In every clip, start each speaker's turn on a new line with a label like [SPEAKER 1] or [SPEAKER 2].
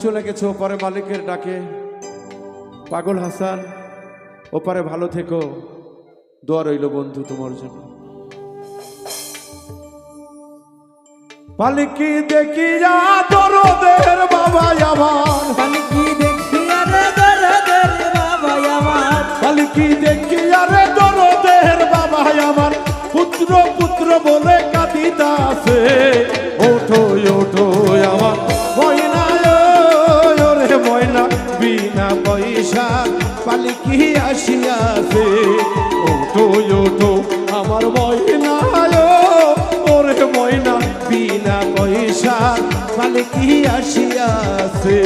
[SPEAKER 1] চলে গেছে, ওপারে মালিকের ডাকে। পাগল হাসান, ওপারে ভালো থেকো। দোয়া রইল বন্ধু তোমার জন্য। পালিকি দেখি যা দরদের পয়সা পালকি আসিয়াছে ওঠো ওঠো, আমার ময়না ওরে ময়না, বিনা পয়সা পালকি আসিয়াছে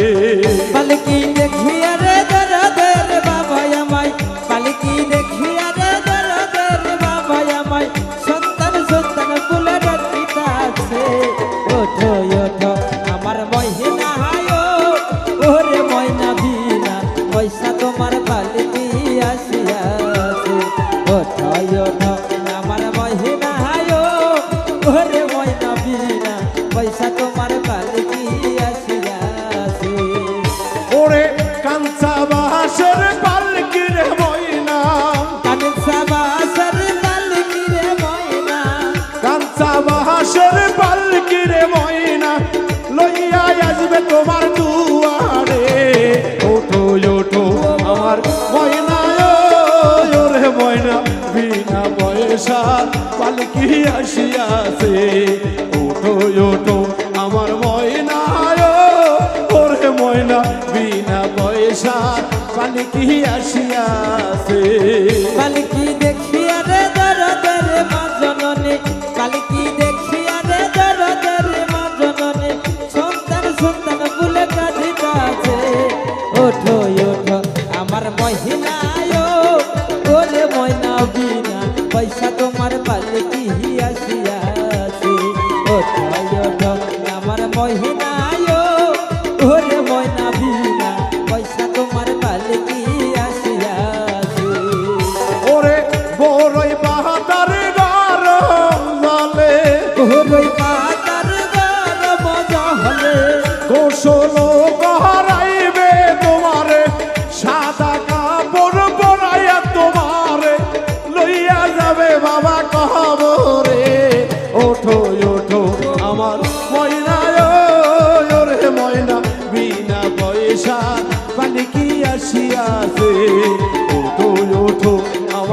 [SPEAKER 2] পালকি দেখি আরে দরদের বাবা আমায় পালকি দেখি
[SPEAKER 1] বাহাসের পালকির ময়না, লইয়া আসবে তোমার দুয়ারে। ওঠো ওঠো, আমার ময়না ওরে ময়না, বিনা পয়সা পালকি আসিয়াছে। ওঠো ওঠো, আমার ময়না ওরে ময়না, বিনা পয়সা পালকি আসিয়াছে।
[SPEAKER 2] পালকি দেখিয়া রে দরদের মা জননী পয়সা তোমার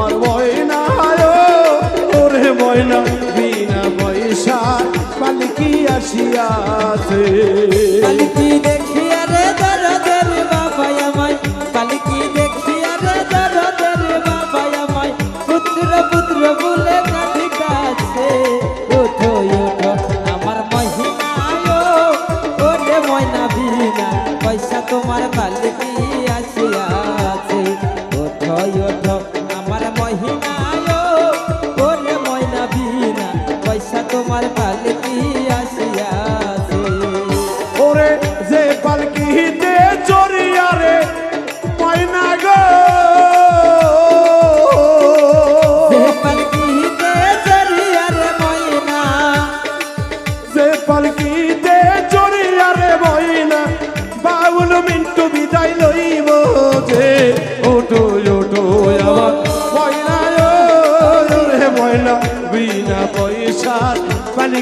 [SPEAKER 2] আমার ময়না
[SPEAKER 1] ওরে ময়না বিনা পয়সা পালকি আসিয়াছে।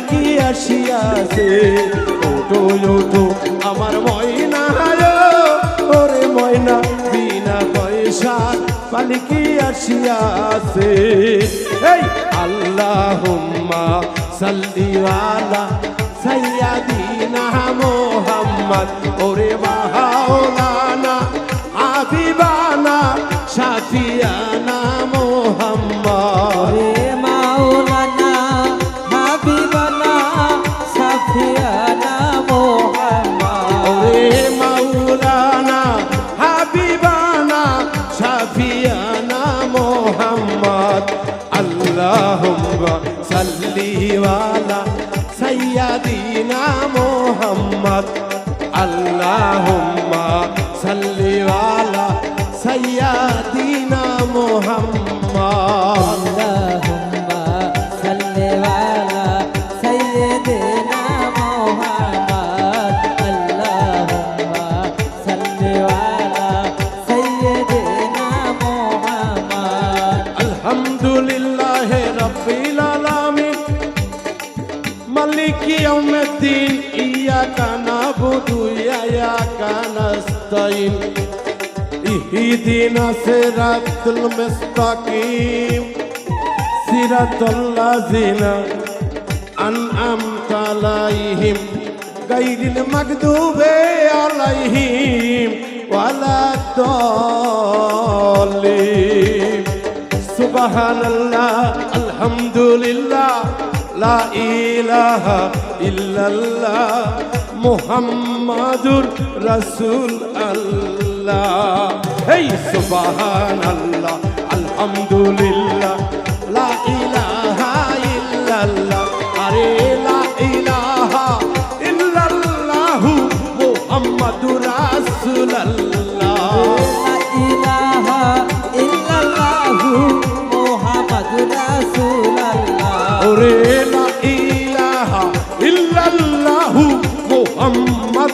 [SPEAKER 1] পালকি আসিয়াছে? ওটো ওটো আমার ময়না ওরে ময়না, বিনা পয়সার কি আসিয়াছে? এই আল্লাহুম্মা সাল্লি আলা সাইয়্যিদিনা মুহাম্মদ। ওরে মাওলানা সাল্লি আলা সাইয়্যিদিনা মুহাম্মদ আল্লাহুম্মা সাল্লি আলা সাইয়্যিদিনা إياك نستعين اهدنا صراط المستقيم صراط الذين أنعمت عليهم غير المغضوب عليهم ولا الضالين سبحان الله الحمد لله লা ইলাহা ইল্লাল্লাহ মুহাম্মাদুর রাসূল আল্লাহ। এই সুবহানাল্লাহ আলহামদুলিল্লাহ। লা ইলাহা ইল্লাল্লাহ আরে
[SPEAKER 2] লা ইলাহা ইল্লাল্লাহ মুহাম্মাদুর রাসূল
[SPEAKER 1] আল্লাহ। লা ইলাহা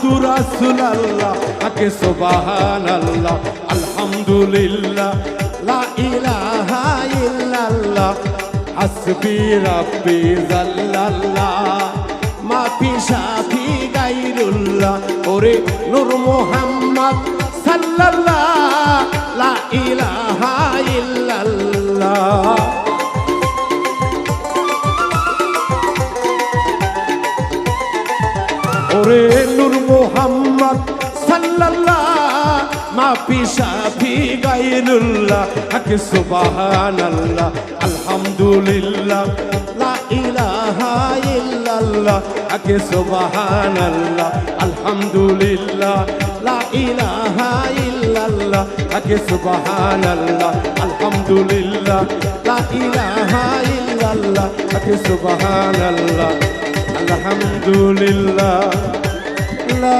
[SPEAKER 1] মুহাম্মাদুর রাসূলুল্লাহ আকে সুবহানাল্লাহ, আলহামদুলিল্লাহ, লা ইলাহা ইল্লাল্লাহ, হাসবি রাব্বি জাল্লাল্লাহ ওরে নূর মুহাম্মদ সাল্লাল্লাহ ওরে মা পিসা ফি গাইরুল্লাহ আকে সুবহানাল্লাহ, আলহামদুলিল্লাহ, লা ইলাহা ইল্লাল্লাহ আকে সুবহানাল্লাহ, আলহামদুলিল্লাহ, লা ইলাহা ইল্লাল্লাহ আকে সুবহানাল্লাহ, আলহামদুলিল্লাহ, লা ইলাহা ইল্লাল্লাহ আকে সুবহানাল্লাহ, আলহামদুলিল্লাহ, লা